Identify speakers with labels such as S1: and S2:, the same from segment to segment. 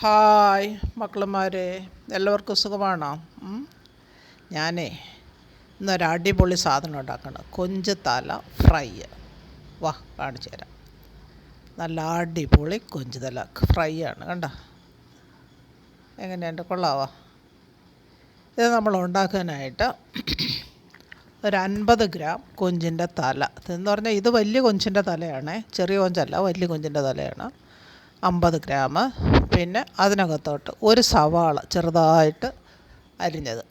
S1: Hi മക്കളുമാരെ എല്ലാവർക്കും സുഖമാണോ? ഞാനേ ഇന്നൊരു അടിപൊളി സാധനം ഉണ്ടാക്കണം. കൊഞ്ച് തല ഫ്രൈ. വാ കാണിച്ചു തരാം. നല്ല അടിപൊളി കൊഞ്ച് തല ഫ്രൈ ആണ് കണ്ട? എങ്ങനെയുണ്ട്? കൊള്ളാവാ? ഇത് നമ്മൾ ഉണ്ടാക്കാനായിട്ട് ഒരു അൻപത് ഗ്രാം കൊഞ്ചിന്റെ തല. എന്ന് പറഞ്ഞാൽ ഇത് വലിയ കൊഞ്ചിന്റെ തലയാണ്. ചെറിയ കൊഞ്ചല്ല വലിയ കൊഞ്ചിന്റെ തലയാണ്. അമ്പത് ഗ്രാം പിന്നെ അതിനകത്തോട്ട് ഒരു സവാള ചെറുതായിട്ട് അരിഞ്ഞത്.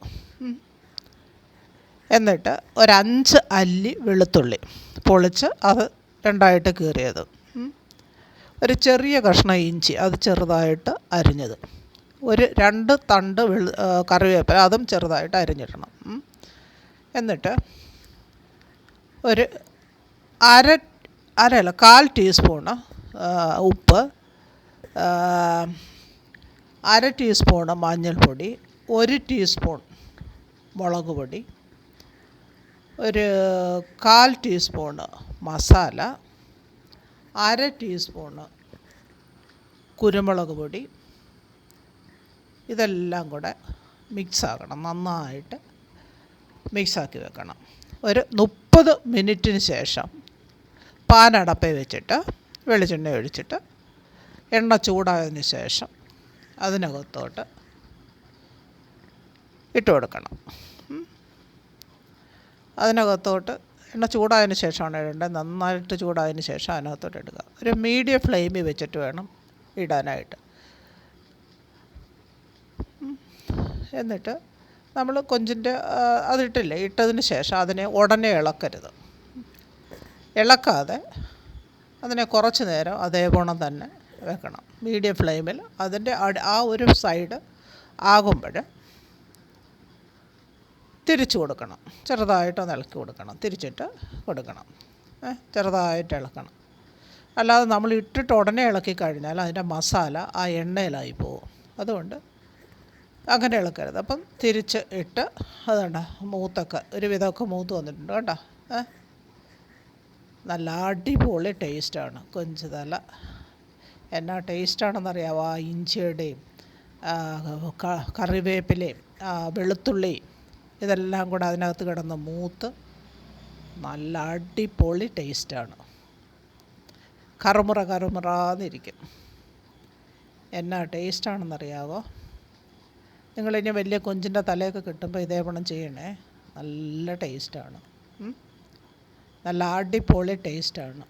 S1: എന്നിട്ട് ഒരഞ്ച് അല്ലി വെളുത്തുള്ളി പൊളിച്ച് അത് രണ്ടായിട്ട് കീറിയത്. ഒരു ചെറിയ കഷ്ണം ഇഞ്ചി അത് ചെറുതായിട്ട് അരിഞ്ഞത്. ഒരു രണ്ട് തണ്ട് വെളു കറിവേപ്പില അതും ചെറുതായിട്ട് അരിഞ്ഞിടണം. എന്നിട്ട് ഒരു അര അരയല്ല കാൽ ടീസ്പൂണ് ഉപ്പ് അര ടീസ്പൂണ് മഞ്ഞൾപ്പൊടി ഒരു ടീസ്പൂൺ മുളക് പൊടി ഒരു കാൽ ടീസ്പൂണ് മസാല അര ടീസ്പൂണ് കുരുമുളക് പൊടി. ഇതെല്ലാം കൂടെ മിക്സ് ആക്കണം നന്നായിട്ട് മിക്സാക്കി വെക്കണം. ഒരു മുപ്പത് മിനിറ്റിന് ശേഷം പാനടപ്പേ വെച്ചിട്ട് വെളിച്ചെണ്ണ ഒഴിച്ചിട്ട് എണ്ണ ചൂടായതിന് ശേഷം അതിനകത്തോട്ട് ഇട്ട് കൊടുക്കണം. അതിനകത്തോട്ട് എണ്ണ ചൂടായതിന് ശേഷമാണ് ഇടേണ്ടത്. നന്നായിട്ട് ചൂടായതിന് ശേഷം അതിനകത്തോട്ട് ഇടുക. ഒരു മീഡിയം ഫ്ലെയിമിൽ വെച്ചിട്ട് വേണം ഇടാനായിട്ട്. എന്നിട്ട് നമ്മൾ കൊഞ്ചിന്റെ അതിട്ടില്ലേ? ഇട്ടതിന് ശേഷം അതിനെ ഉടനെ ഇളക്കരുത്. ഇളക്കാതെ അതിനെ കുറച്ച് നേരം അതേപോലെ തന്നെ വെക്കണം. മീഡിയം ഫ്ലെയിമിൽ അതിന്റെ ആ ഒരു സൈഡ് ആകുമ്പോൾ തിരിച്ചു കൊടുക്കണം. ചെറുതായിട്ടൊന്ന് ഇളക്കി കൊടുക്കണം. തിരിച്ചിട്ട് കൊടുക്കണം. ചെറുതായിട്ട് ഇളക്കണം. അല്ലാതെ നമ്മൾ ഇട്ടിട്ട് ഉടനെ ഇളക്കി കഴിഞ്ഞാൽ അതിന്റെ മസാല ആ എണ്ണയിലായി പോകും. അതുകൊണ്ട് അങ്ങനെ ഇളക്കരുത്. അപ്പം തിരിച്ച് ഇട്ട് അതുകൊണ്ട് മൂത്തൊക്കെ ഒരു വിധമൊക്കെ മൂത്ത് വന്നിട്ടുണ്ട് കേട്ടോ. നല്ല അടിപൊളി ടേസ്റ്റാണ് കൊഞ്ച് തല. എന്നാ ടേസ്റ്റാണെന്നറിയാമോ ആ ഇഞ്ചിയുടെയും കറിവേപ്പിലയും വെളുത്തുള്ളി ഇതെല്ലാം കൂടെ അതിനകത്ത് കിടന്ന് മൂത്ത് നല്ല അടിപൊളി ടേസ്റ്റാണ്. കറുമുറ കറുമുറാന്നിരിക്കും. എന്നാ ടേസ്റ്റാണെന്നറിയാവോ? നിങ്ങളിനി വലിയ കൊഞ്ചിന്റെ തലയൊക്കെ കിട്ടുമ്പോൾ ഇതേപണം ചെയ്യണേ. നല്ല ടേസ്റ്റാണ്. നല്ല അടിപൊളി ടേസ്റ്റാണ്.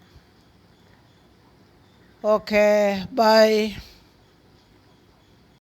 S1: Okay bye